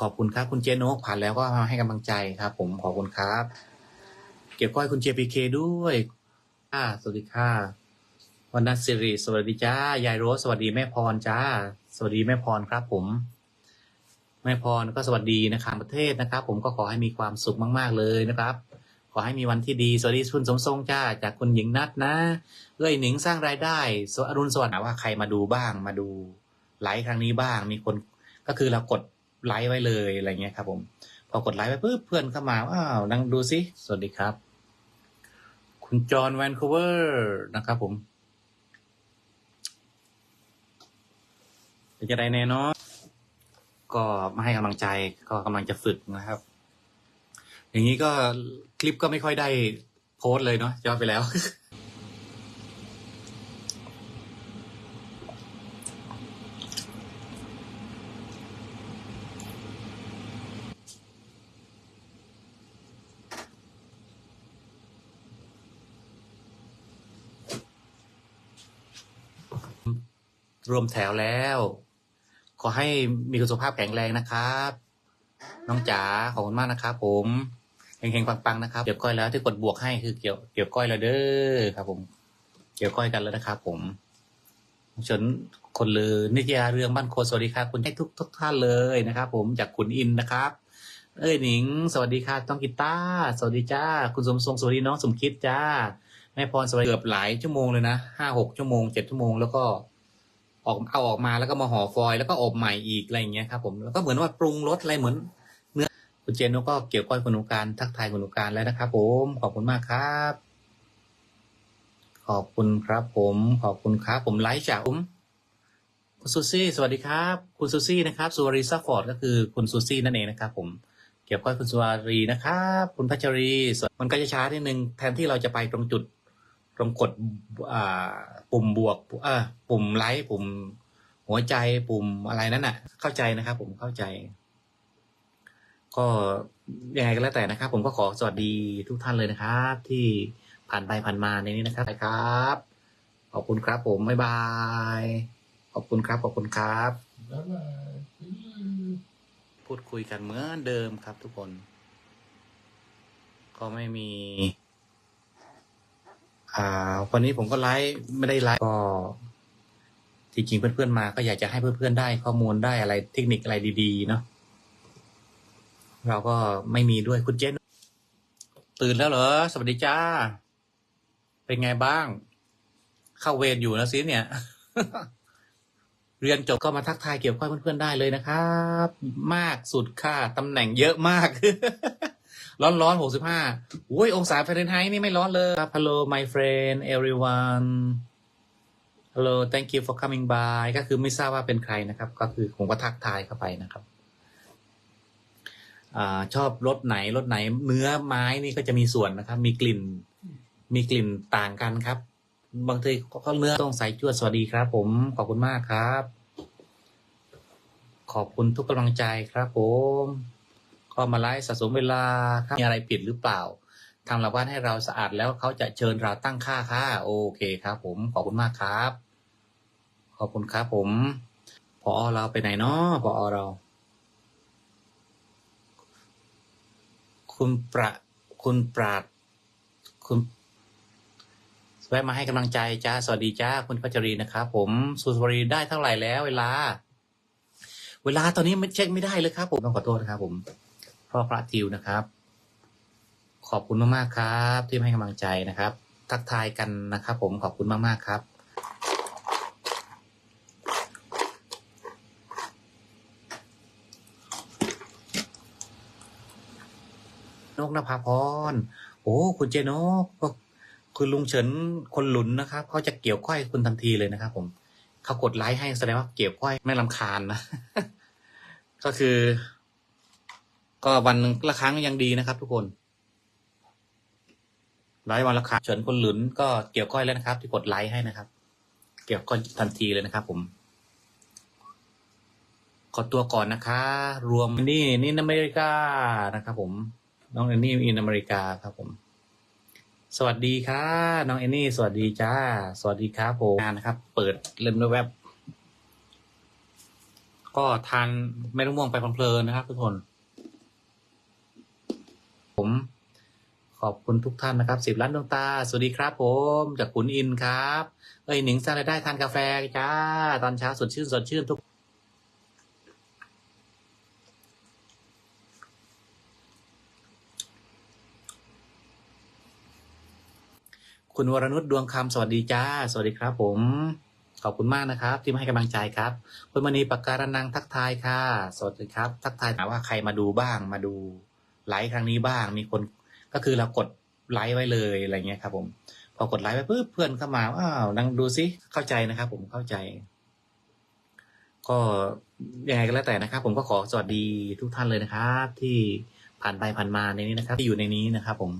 ขอบคุณครับคุณเจนกผ่านแล้วก็มาให้กำลังใจครับ ผมขอบคุณครับ เก็บก้อยคุณเจพีเคด้วยค่ะสวัสดีค่ะวันนัทสิริสวัสดีจ้ายายโรสสวัสดีแม่พรจ้า สวัสดีแม่พรครับผม แม่พรก็สวัสดีนะครับประเทศนะครับ ผมก็ขอให้มีความสุขมาก ๆ เลยนะครับ ขอให้มีวันที่ดี สวัสดีคุณสมทรงจ้า จากคุณหญิงนัทนะเอ้ยหนิงสร้างรายได้สวอรุณสวัสดิ์ว่าใครมาดูบ้างมาดูไลฟ์ครั้งนี้บ้าง มีคนก็คือเรากด ไลฟ์ไว้เลยอะไรเงี้ยครับ ผม พอกดไลฟ์ไปปุ๊บเพื่อนเข้ามาอ้าวนั่งดูสิสวัสดีครับ คุณจอห์นแวนคูเวอร์นะครับ ผมจะได้แน่เนอนก็มาให้กำลังใจก็กำลังจะฝึกนะครับ อย่างนี้ก็คลิปก็ไม่ค่อยได้โพสเลยเนาะย้อดไปแล้ว รวมแถวแล้ว ขอให้มีสุขภาพแข็งแรงนะครับ น้องจ๋าขอบคุณมากนะครับผมเฮงๆปังๆนะครับเกี่ยวก้อยแล้วที่กดบวกให้คือเกี่ยวเกี่ยวก้อยแล้วเด้อครับ ผม เกี่ยวก้อยกันแล้วนะครับ ผมชนคนลือนิตยาเรื่องบ้านโคสวัสดีครับคุณให้ทุกทุกท่านเลยนะครับ ผมจากขุนอินนะครับ เอ้ยหนิง สวัสดีค่ะต้องกีตาร์สวัสดีจ้า คุณสมทรงสวัสดีน้องสมคิดจ้าแม่พรสวัสดีเกือบหลายชั่วโมงเลยนะห้าหกชั่วโมงเจ็ดชั่วโมงแล้วก็ ออกเอาออกมาแล้วก็มาห่อฟอยล์แล้วก็อบใหม่อีกอะไรอย่างเงี้ยครับผมแล้วก็เหมือนว่าปรุงรสอะไรเหมือน เนื้อคุณเจนก็เกี่ยวก้อยคุณหนุการทักทายคุณหนุการแล้วนะครับผมขอบคุณมากครับ ขอบคุณครับผมขอบคุณครับผมไลฟ์จากผมคุณซูซี่สวัสดีครับ คุณซูซี่นะครับสุวารีซัฟฟอร์ดก็คือคุณซูซี่นั่นเองนะครับผมเกี่ยวก้อยคุณสุวารีนะครับคุณพัชรีมันก็จะช้านิดนึงแทนที่เราจะไปตรงจุด ตรงกดอ่าปุ่มบวกเออปุ่มไลค์ปุ่มหัวใจปุ่มอะไรนั่นน่ะ เข้าใจนะครับ ผมเข้าใจ ก็ยังไงก็แล้วแต่นะครับ ผมก็ขอสวัสดีทุกท่านเลยนะครับ ที่ผ่านไปผ่านมาในนี้นะครับครับขอบคุณครับ ผมบ๊ายบายขอบคุณครับขอบคุณครับ Bye bye. See you. พูดคุยกันเหมือนเดิมครับทุกคน ก็ไม่มี อ่าวันนี้ผมก็ไลฟ์ไม่ได้ไลฟ์ก็จริงๆเพื่อนๆมาก็อยากจะให้เพื่อนๆได้ข้อมูลได้อะไรเทคนิคอะไรดีๆเนาะเราก็ไม่มีด้วยคุณเจนตื่นแล้วเหรอสวัสดีจ้า เป็นไงบ้าง เข้าเวรอยู่นะซิเนี่ย เรียนจบก็มาทักทายเกี่ยวกับเพื่อนๆได้เลยนะครับ มากสุดค่ะตำแหน่งเยอะมาก ร้อนร้อนหกสิบห้าอุ้ยองศาฟาเรนไฮต์นี่ไม่ร้อนเลยครับ Hello my friend everyone Hello thank you for coming by ก็คือไม่ทราบว่าเป็นใครนะครับ ก็คือผมก็ทักทายเข้าไปนะครับอชอบรสไหนรสไหน เนื้อไม้นี่ก็จะมีส่วนนะครับ มีกลิ่น มีกลิ่นต่างกันครับ บางทีก็เนื้อต้องใส่จวดสวัสดีครับ ผมขอบคุณมากครับ ขอบคุณทุกกำลังใจครับผม ก็มาไลฟ์สะสมเวลาครับมีอะไรผิดหรือเปล่าทางเราบ้านให้เราสะอาดแล้วเขาจะเชิญเราตั้งค่าค่าโอเคครับ ผมขอบคุณมากครับ ขอบคุณครับผมพอเราไปไหนเนาะพอเรา คุณประคุณปราดคุณแวะมาให้กำลังใจจ้าสวัสดีจ้าคุณพัชรีนะครับผมสุสวรีได้เท่าไหร่แล้ว เวลา เวลาตอนนี้มันเช็คไม่ได้เลยครับ ผมต้องขอโทษนะครับผม พ่อพระทิวนะครับ ขอบคุณมากๆครับ ที่ให้กำลังใจนะครับ ทักทายกันนะครับ ผมขอบคุณมากๆครับนกนภาพร โอ้ คุณเจนกก็คุณลุงเฉิน คนหลุนนะครับ เขาจะเกี่ยวก้อยคุณทันทีเลยนะครับ ผม เขากดไลค์ให้แสดงว่าเกี่ยวก้อยไม่ลำคาญนะ ก็คือ ก็วันหนึ่งละครั้งยังดีนะครับ ทุกคนไลค์วันละครั้งเฉินคนหลุนก็เกี่ยวก้อยแล้วนะครับ ที่กดไลค์ให้นะครับ เกี่ยวก้อยทันทีเลยนะครับ ผมขอตัวก่อนนะคะ รวมนี่นี่อเมริกานะครับ ผม น้องแอนนี่อินอเมริกาครับ ผม สวัสดีค่ะน้องแอนนี่ สวัสดีจ้า สวัสดีครับผมงานนะครับ เปิดเล่นด้วยแวบก็ทานเม็ดมะม่วงไปเพลินๆนะครับ ทุกคน ขอบคุณทุกท่านนะครับสิบล้านดวงตา สวัสดีครับผม จากขุนอินครับ เอ้ยหนิงสร้างรายได้ทานกาแฟจ้า ตอนเช้าสดชื่นสดชื่นทุกคุณวรนุชดวงคำสวัสดีจ้า สวัสดีครับผม ขอบคุณมากนะครับ ที่มาให้กำลังใจครับคุณมณีปากการนังทักทายค่ะ สวัสดีครับ ทักทายถามว่าใครมาดูบ้างมาดู ไลฟ์ครั้งนี้บ้าง มีคนก็คือเรากดไลฟ์ไว้เลยอะไรเงี้ยครับ ผม พอกดไลค์ไปปุ๊บเพื่อนเข้ามาอ้าวนั่งดูซิเข้าใจนะครับ ผมเข้าใจ ก็ยังไงก็แล้วแต่นะครับ ผมก็ขอสวัสดีทุกท่านเลยนะครับ ที่ผ่านไปผ่านมาในนี้นะครับ ที่อยู่ในนี้นะครับ ผม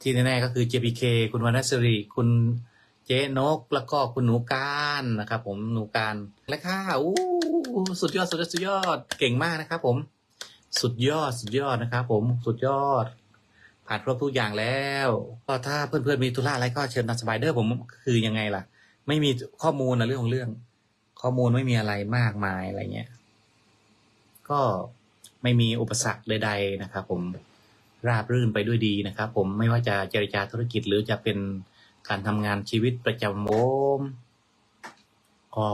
ที่แน่ๆก็คือ JPK คุณวรรณสิริคุณเจ๊นกแล้วก็คุณหนูการนะครับ ผมหนูการและค่ะอู้สุดยอดสุดยอดสุดยอดเก่งมากนะครับ ผม สุดยอดสุดยอดนะครับผมสุดยอด ผ่านครบทุกอย่างแล้ว ก็ถ้าเพื่อนๆมีธุระอะไรก็เชิญตามสบายเดอร์ผมคือยังไงล่ะ ไม่มีข้อมูลนะเรื่องของเรื่อง ข้อมูลไม่มีอะไรมากมายอะไรเงี้ยก็ไม่มีอุปสรรคใด ๆนะครับผมราบรื่นไปด้วยดีนะครับ ผมไม่ว่าจะเจรจาธุรกิจหรือจะเป็นการทำงานชีวิตประจำวันก็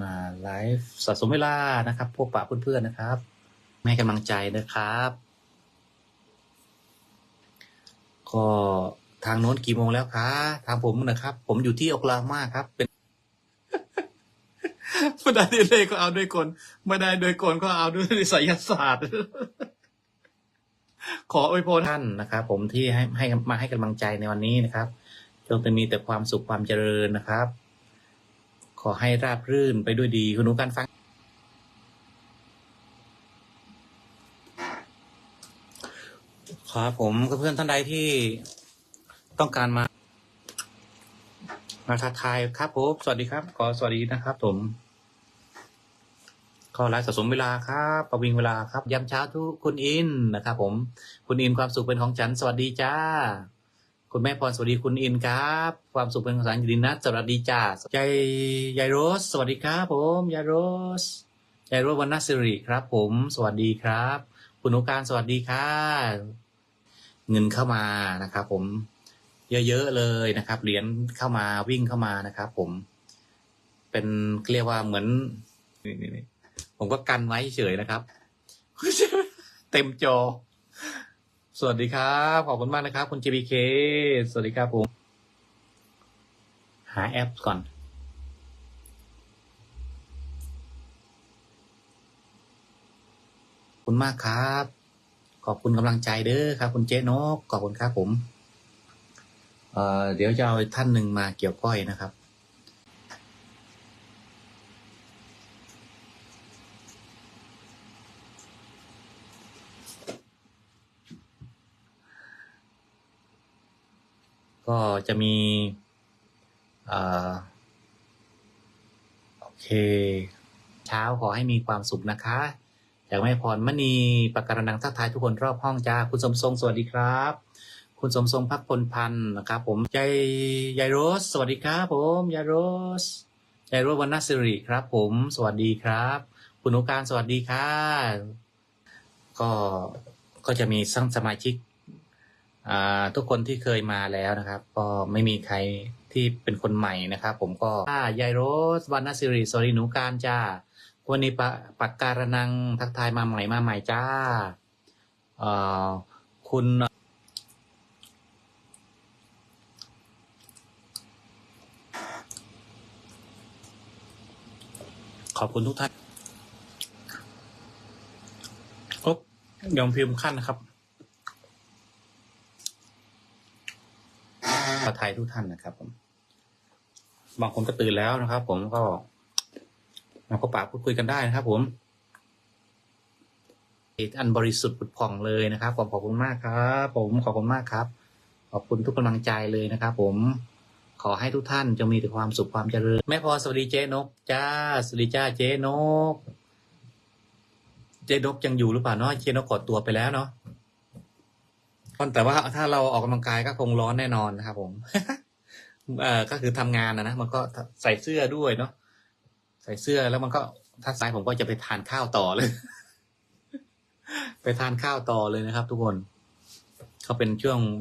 มาไลฟ์สะสมเวลานะครับพบปะเพื่อนๆนะครับให้กำลังใจนะครับ ก็ทางโน้นกี่โมงแล้วคะทางผมนะครับ ผมอยู่ที่โอคลาโฮมาครับ เป็นไม่ได้ด้วยเลขก็เอาด้วยกลไม่ได้ด้วยกลก็เอาด้วยไสยศาสตร์ ขออวยพรท่านนะครับ ผมที่ให้ให้มาให้กำลังใจในวันนี้นะครับจงจะมีแต่ความสุขความเจริญนะครับ ขอให้ราบรื่นไปด้วยดี คุณนูการฟัง ครับผมเพื่อนท่านใดที่ต้องการมา มาทักทายครับผมสวัสดีครับ ขอสวัสดีนะครับ ผมขอไลฟ์สะสมเวลาครับประวิงเวลาครับยามเช้าทุกคุณอินนะครับ ผม คุณอินความสุขเป็นของฉัน สวัสดีจ้า คุณแม่พรสวัสดีคุณอินครับ ความสุขเป็นของฉันยินดีนะสวัสดีจ้ายายยายโรส สวัสดีครับผมยายโรสยายโรสวรรณสิริครับ ผม สวัสดีครับ คุณนุการสวัสดีค่ะ เงินเข้ามานะครับ ผม เยอะๆเลยนะครับ เหรียญเข้ามาวิ่งเข้ามานะครับ ผม เป็นเรียกว่าเหมือนนี่นี่ผมก็กันไว้เฉยนะครับ เต็มจอ สวัสดีครับ ขอบคุณมากนะครับ คุณ JBK สวัสดีครับผมหาแอปก่อนขอบคุณมากครับ ขอบคุณกำลังใจเด้อครับ คุณเจ๊นกขอบคุณครับผมเอ่อเดี๋ยวจะเอาอีกท่านหนึ่งมาเกี่ยวก้อยนะครับ ก็จะมีอโอเค เช้าขอให้มีความสุขนะคะอยากไม่พรมณีปากการนังทักทายทุกคนรอบห้องจ้า คุณสมทรงสวัสดีครับ คุณสมทรงพักพลพันธ์นะครับผมยายยายโรส สวัสดีครับผมยายโรสยายโรสวรรณสิริครับ ผมสวัสดีครับ คุณนุการสวัสดีค่ะก็ก็จะมีทั้งสมาชิก ทุกคนที่เคยมาแล้วนะครับ ก็ไม่มีใครที่เป็นคนใหม่นะครับ ผมก็อ่ายายโรสวรรณสิริสวัสดีหนูการจ้าวันนี้ปะปักการนังทักทายมาใหม่มาใหม่จ้าคุณขอบคุณทุกท่านครบยอมพิมพ์ขั้นนะครับ ขอไท ยทุกท่านนะครับ ผม บางคนก็ตื่นแล้วนะครับ ผมก็มาพบปะพูดคุยกันได้นะครับ ผมอันบริสุทธิ์ผุดผ่องเลยนะครับผมขอบคุณมากครับ ผมขอบคุณมากครับ ขอบคุณทุกกำลังใจเลยนะครับ ผมขอให้ทุกท่านจงมีแต่ความสุขความเจริญแม่พอสวัสดีเจ๊นกจ้าสวัสดีจ้าเจ๊นก เจ๊นกยังอยู่หรือเปล่าเนาะเจ๊นกกดตัวไปแล้วเนาะ แต่ว่าถ้าเราออกกำลังกายก็คงร้อนแน่นอนนะครับ ผมเอ่อก็คือทำงานนะนะมันก็ใส่เสื้อด้วยเนาะใส่เสื้อแล้วมันก็ถ้าสายผมก็จะไปทานข้าวต่อเลย ไปทานข้าวต่อเลยนะครับ ทุกคนเขาเป็นช่วง